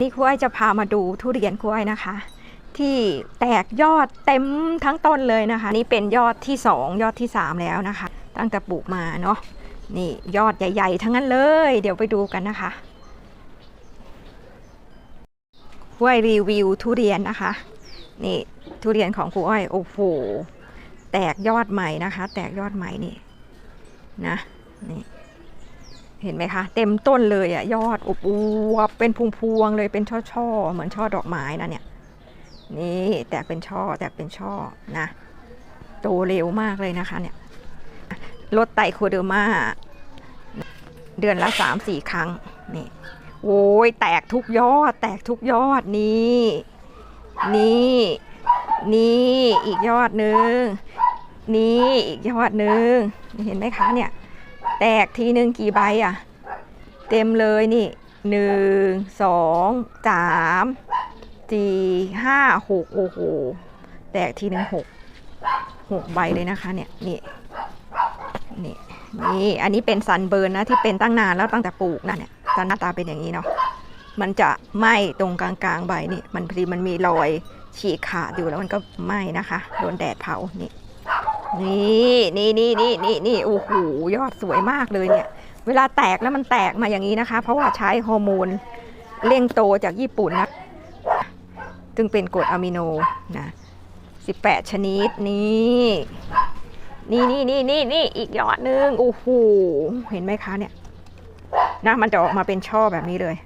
นี่ครูอ้อยจะพามาดูทุเรียนครูอ้อยนะคะ ที่แตกยอดเต็มทั้งต้นเลยนะคะ นี่เป็นยอดที่ 2 ยอดที่ 3 แล้วนะคะ ตั้งแต่ปลูกมาเนาะนี่ยอดใหญ่ ๆ ทั้งนั้นเลย เดี๋ยวไปดูกันนะคะครูอ้อยรีวิวทุเรียนนะคะ นี่ทุเรียนของครูอ้อยโอ้โหแตกยอดใหม่นะคะ แตกยอดใหม่นี่นะนี่ เห็นไหมคะ เต็มต้นเลยอะยอดอบอวบเป็นพวงๆเลยเป็นช่อๆเหมือนช่อดอกไม้นะเนี่ยนี่แตกเป็นช่อแตกเป็นช่อนะโตเร็วมากเลยนะคะเนี่ยลดไตโคเดอร์มาเดือนละสามสี่ครั้งนี่โอ้ยแตกทุกยอด แตกทุกยอดนี่นี่นี่อีกยอดหนึ่งนี่อีกยอดหนึ่งเห็นไหมคะเนี่ย แตกทีหนึ่งกี่ใบอะเต็มเลยนี่หนึ่งสองสามสี่ห้าหกโอ้โหแตกทีหนึ่งหกหกใบเลยนะคะเนี่ยนี่นี่นี่อันนี้เป็นซันเบิร์นนะที่เป็นตั้งนานแล้วตั้งแต่ปลูกนะเนี่ยตอนหน้าตาเป็นอย่างนี้เนาะมันจะไหม้ตรงกลางๆใบนี่มันพอดีมันมีรอยฉีกขาดอยู่แล้วมันก็ไหม้นะคะโดนแดดเผานี่ นี่นี่นี่นี่นี่นี่โอ้โหยอดสวยมากเลยเนี่ย เวลาแตกแล้วมันแตกมาอย่างนี้นะคะ เพราะว่าใช้ฮอร์โมนเร่งโตจากญี่ปุ่นนะซึ่งเป็นกรดอะมิโนนะ18ชนิดนี่นี่นี่นี่นี่นี่อีกยอดหนึ่งโอ้โหเห็นไหมคะเนี่ยนะมันจะออกมาเป็นช่อแบบนี้เลย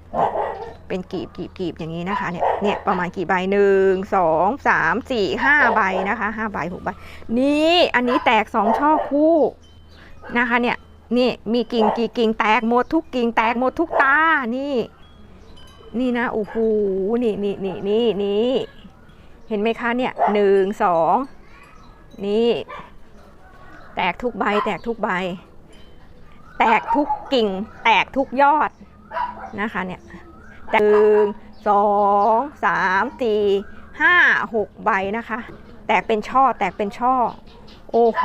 เป็นกีบกีบกีบอย่างนี้นะคะเนี่ยเนี่ยประมาณกี่ใบหนึ่งสองสามสี่ห้าใบนะคะห้าใบหกใบนี่อันนี้แตกสองช่อคู่นะคะเนี่ยนี่มีกิ่งกี่กิ่งแตกหมดทุกกิ่งแตกหมดทุกตานี่ นี่นะโอ้โหนี่นี่นี่นี่นี่เห็นไหมคะเนี่ยหนึ่งสองนี่ แตกทุกใบ แตกทุกใบ แตกทุกกิ่ง แตกทุกยอดนะคะเนี่ย หนึ่งสองสามสี่ห้าหกใบนะคะ แตกเป็นช่อแตกเป็นช่อ โอ้โห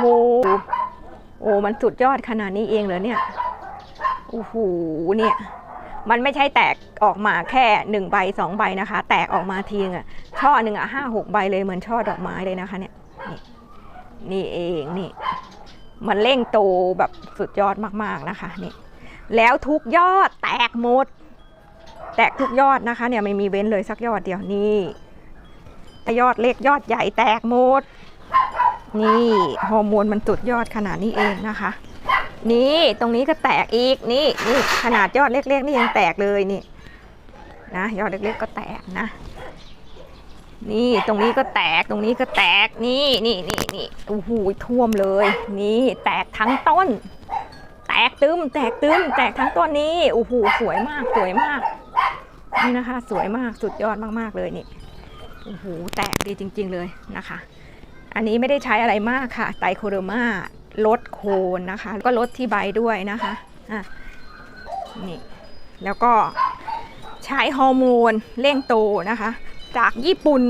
โอ้มันสุดยอดขนาดนี้เองเหรอเนี่ยโอ้โหเนี่ยมันไม่ใช่แตกออกมาแค่หนึ่งใบสองใบนะคะ แตกออกมาทีนึงอะช่อหนึ่งอะห้าหกใบเลยเหมือนช่อดอกไม้เลยนะคะเนี่ยนี่นี่เองนี่มันเร่งโตแบบสุดยอดมากๆนะคะนี่แล้วทุกยอดแตกหมด แตกทุกยอดนะคะเนี่ยไม่มีเว้นเลยสักยอดเดียวนี่ยอดเล็กยอดใหญ่แตกหมด นี่ฮอร์โมนมันสุดยอดขนาดนี้เองนะคะ นี่ตรงนี้ก็แตกอีกนี่นี่ขนาดยอดเล็กๆนี่ยังแตกเลยนี่นะยอดเล็กๆก็แตกนะ นี่ตรงนี้ก็แตกตรงนี้ก็แตกนี่นี่นี่นี่โอ้โหท่วมเลย นี่แตกทั้งต้น กตึมแตกตึมแตกทั้งต้นนี้โอ้โหสวยมากสวยมากนี่นะคะ สวยมากสุดยอดมากๆเลยนี่โอ้โหแตกดีจริง ๆเลยนะคะ อันนี้ไม่ได้ใช้อะไรมากค่ะ ไตโคเดอร์มาลดโคนนะคะ ก็ลดที่ใบด้วยนะคะอะนี่แล้วก็ใช้ฮอร์โมนเร่งโตนะคะ จากญี่ปุ่น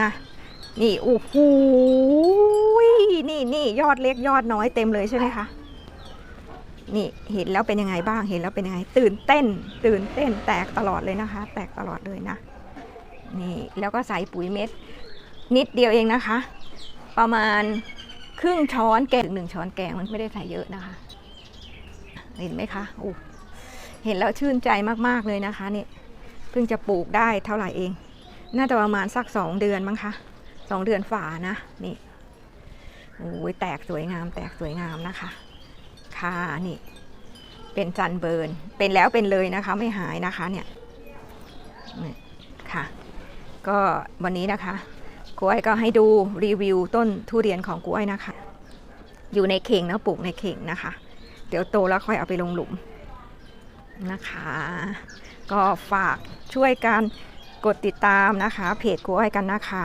นะนี่โอ้โหนี่นี่ยอดเล็กยอดน้อยเต็มเลยใช่ไหมคะ นี่เห็นแล้วเป็นยังไงบ้างเห็นแล้วเป็นยังไง ตื่นเต้น ตื่นเต้นแตกตลอดเลยนะคะ แตกตลอดเลยนะนี่แล้วก็ใส่ปุ๋ยเม็ด นิดเดียวเองนะคะ ประมาณครึ่งช้อนแกงหนึ่งช้อนแกงมันไม่ได้ใส่เยอะนะคะ เห็นไหมคะโอ้เห็นแล้วชื่นใจมากๆเลยนะคะนี่เพิ่งจะปลูกได้เท่าไหร่เอง น่าจะประมาณสักสองเดือนมั้งคะสองเดือนฝ่านะนี่โอ้ยแตกสวยงามแตกสวยงามนะคะ ค่ะนี่ เป็นจันเบิร์นเป็นแล้วเป็นเลยนะคะ ไม่หายนะคะเนี่ยค่ะ ก็วันนี้นะคะกล้วยก็ให้ดูรีวิวต้นทุเรียนของกล้วยนะคะ อยู่ในเข่งนะปลูกในเข่งนะคะ เดี๋ยวโตแล้วค่อยเอาไปลงหลุมนะคะ ก็ฝากช่วยกันกดติดตามนะคะ เพจกล้วยกันนะคะ